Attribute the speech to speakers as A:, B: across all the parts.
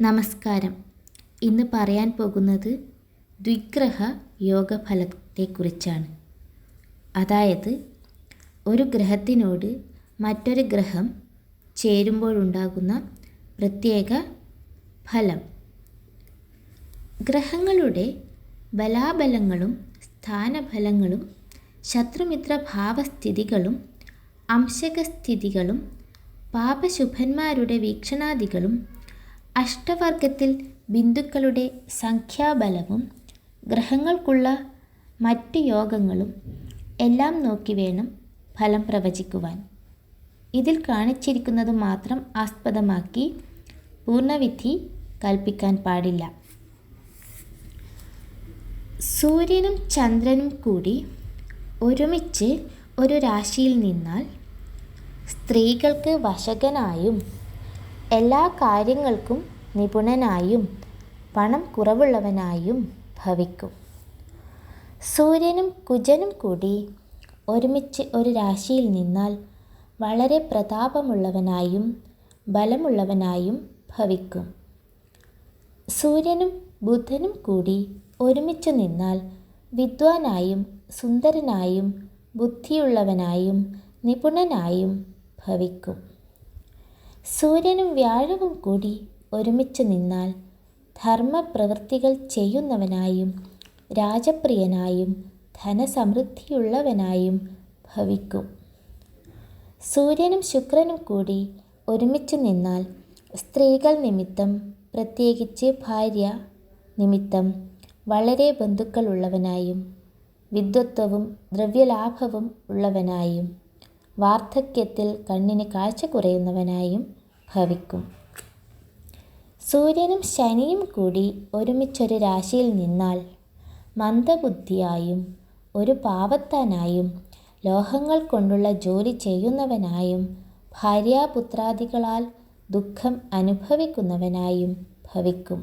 A: നമസ്കാരം. ഇന്ന് പറയാൻ പോകുന്നത് ദ്വിഗ്രഹ യോഗഫലത്തെക്കുറിച്ചാണ്. അതായത് ഒരു ഗ്രഹത്തിനോട് മറ്റൊരു ഗ്രഹം ചേരുമ്പോഴുണ്ടാകുന്ന പ്രത്യേക ഫലം. ഗ്രഹങ്ങളുടെ ബലാബലങ്ങളും സ്ഥാനഫലങ്ങളും ശത്രുമിത്ര ഭാവസ്ഥിതികളും അംശകസ്ഥിതികളും പാപശുഭന്മാരുടെ വീക്ഷണാദികളും അഷ്ടവർഗത്തിൽ ബിന്ദുക്കളുടെ സംഖ്യാബലവും ഗ്രഹങ്ങൾക്കുള്ള മറ്റ് യോഗങ്ങളും എല്ലാം നോക്കി വേണം ഫലം പ്രവചിക്കുവാൻ. ഇതിൽ കാണിച്ചിരിക്കുന്നത് മാത്രം ആസ്പദമാക്കി പൂർണവിധി കൽപ്പിക്കാൻ പാടില്ല. സൂര്യനും ചന്ദ്രനും കൂടി ഒരുമിച്ച് ഒരു രാശിയിൽ നിന്നാൽ സ്ത്രീകൾക്ക് വശകനായും എല്ലാ കാര്യങ്ങൾക്കും നിപുണനായും പണം കുറവുള്ളവനായും ഭവിക്കും. സൂര്യനും കുജനും കൂടി ഒരുമിച്ച് ഒരു രാശിയിൽ നിന്നാൽ വളരെ പ്രതാപമുള്ളവനായും ബലമുള്ളവനായും ഭവിക്കും. സൂര്യനും ബുധനും കൂടി ഒരുമിച്ച് നിന്നാൽ വിദ്വാനായും സുന്ദരനായും ബുദ്ധിയുള്ളവനായും നിപുണനായും ഭവിക്കും. സൂര്യനും വ്യാഴവും കൂടി ഒരുമിച്ച് നിന്നാൽ ധർമ്മപ്രവൃത്തികൾ ചെയ്യുന്നവനായും രാജപ്രിയനായും ധനസമൃദ്ധിയുള്ളവനായും ഭവിക്കും. സൂര്യനും ശുക്രനും കൂടി ഒരുമിച്ച് നിന്നാൽ സ്ത്രീകൾ നിമിത്തം പ്രത്യേകിച്ച് ഭാര്യ നിമിത്തം വളരെ ബന്ധുക്കളുള്ളവനായും വിദ്വത്വവും ദ്രവ്യലാഭവും ഉള്ളവനായും വാർദ്ധക്യത്തിൽ കണ്ണിന് കാഴ്ച കുറയുന്നവനായും ഭവിക്കും. സൂര്യനും ശനിയും കൂടി ഒരുമിച്ചൊരു രാശിയിൽ നിന്നാൽ മന്ദബുദ്ധിയായും ഒരു പാവത്താനായും ലോഹങ്ങൾ കൊണ്ടുള്ള ജോലി ചെയ്യുന്നവനായും ഭാര്യാപുത്രാദികളാൽ ദുഃഖം അനുഭവിക്കുന്നവനായും ഭവിക്കും.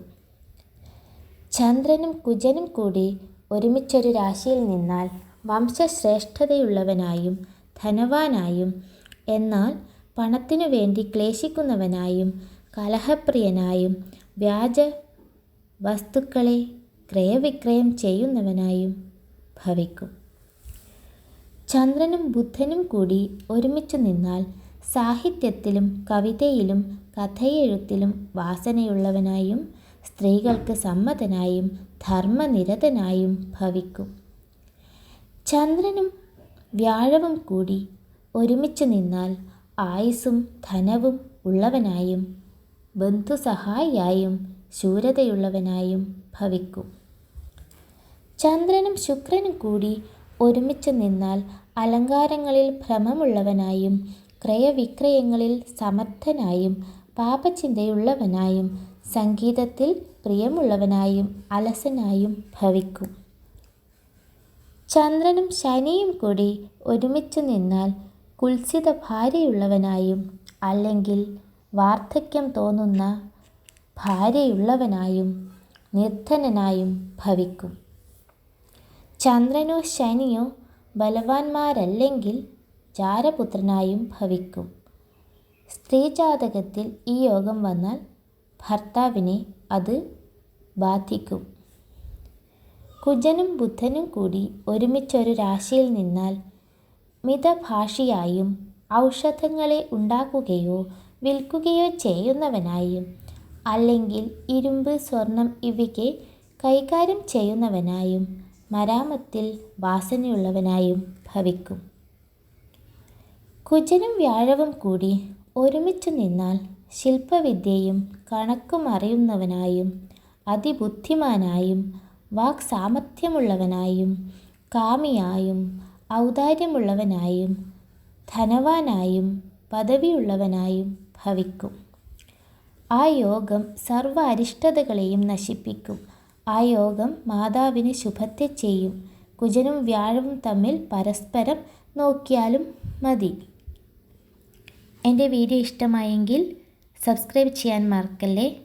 A: ചന്ദ്രനും കുജനും കൂടി ഒരുമിച്ചൊരു രാശിയിൽ നിന്നാൽ വംശശ്രേഷ്ഠതയുള്ളവനായും ധനവാനായും എന്നാൽ പണത്തിനു വേണ്ടി ക്ലേശിക്കുന്നവനായും കലഹപ്രിയനായും വ്യാജ വസ്തുക്കളെ ക്രയവിക്രയം ചെയ്യുന്നവനായും ഭവിക്കും. ചന്ദ്രനും ബുദ്ധനും കൂടി ഒരുമിച്ച് നിന്നാൽ സാഹിത്യത്തിലും കവിതയിലും കഥയെഴുത്തിലും വാസനയുള്ളവനായും സ്ത്രീകൾക്ക് സമ്മതനായും ധർമ്മനിരതനായും ഭവിക്കും. ചന്ദ്രനും വ്യാഴവും കൂടി ഒരുമിച്ച് നിന്നാൽ ആയുസ്സും ധനവും ഉള്ളവനായും ബന്ധുസഹായിയായും ശൂരതയുള്ളവനായും ഭവിക്കും. ചന്ദ്രനും ശുക്രനും കൂടി ഒരുമിച്ച് നിന്നാൽ അലങ്കാരങ്ങളിൽ ഭ്രമമുള്ളവനായും ക്രയവിക്രയങ്ങളിൽ സമർത്ഥനായും പാപചിന്തയുള്ളവനായും സംഗീതത്തിൽ പ്രിയമുള്ളവനായും അലസനായും ഭവിക്കും. ചന്ദ്രനും ശനിയും കൂടി ഒരുമിച്ച് നിന്നാൽ കുൽസിത ഭാര്യയുള്ളവനായും അല്ലെങ്കിൽ വാർദ്ധക്യം തോന്നുന്ന ഭാര്യയുള്ളവനായും നിർദ്ധനനായും ഭവിക്കും. ചന്ദ്രനോ ശനിയോ ബലവാന്മാരല്ലെങ്കിൽ ജാരപുത്രനായും ഭവിക്കും. സ്ത്രീജാതകത്തിൽ ഈ യോഗം വന്നാൽ ഭർത്താവിനെ അത് ബാധിക്കും. കുജനും ബുധനും കൂടി ഒരുമിച്ചൊരു രാശിയിൽ നിന്നാൽ മിതഭാഷിയായും ഔഷധങ്ങളെ ഉണ്ടാക്കുകയോ വിൽക്കുകയോ ചെയ്യുന്നവനായും അല്ലെങ്കിൽ ഇരുമ്പ് സ്വർണം ഇവയ്ക്ക് കൈകാര്യം ചെയ്യുന്നവനായും മരാമത്തിൽ വാസനയുള്ളവനായും ഭവിക്കും. കുജനും വ്യാഴവും കൂടി ഒരുമിച്ചു നിന്നാൽ ശില്പവിദ്യയും കണക്കും അറിയുന്നവനായും അതിബുദ്ധിമാനായും വാക് സാമർഥ്യമുള്ളവനായും കാമിയായും ഔദാര്യമുള്ളവനായും ധനവാനായും പദവിയുള്ളവനായും ഭവിക്കും. ആ യോഗം സർവ അരിഷ്ടതകളെയും നശിപ്പിക്കും. ആ യോഗം മാതാവിന് ശുഭത്തെ ചെയ്യും. കുജനും വ്യാഴവും തമ്മിൽ പരസ്പരം നോക്കിയാലും മതി. എന്റെ വീഡിയോ ഇഷ്ടമായെങ്കിൽ സബ്സ്ക്രൈബ് ചെയ്യാൻ മറക്കല്ലേ?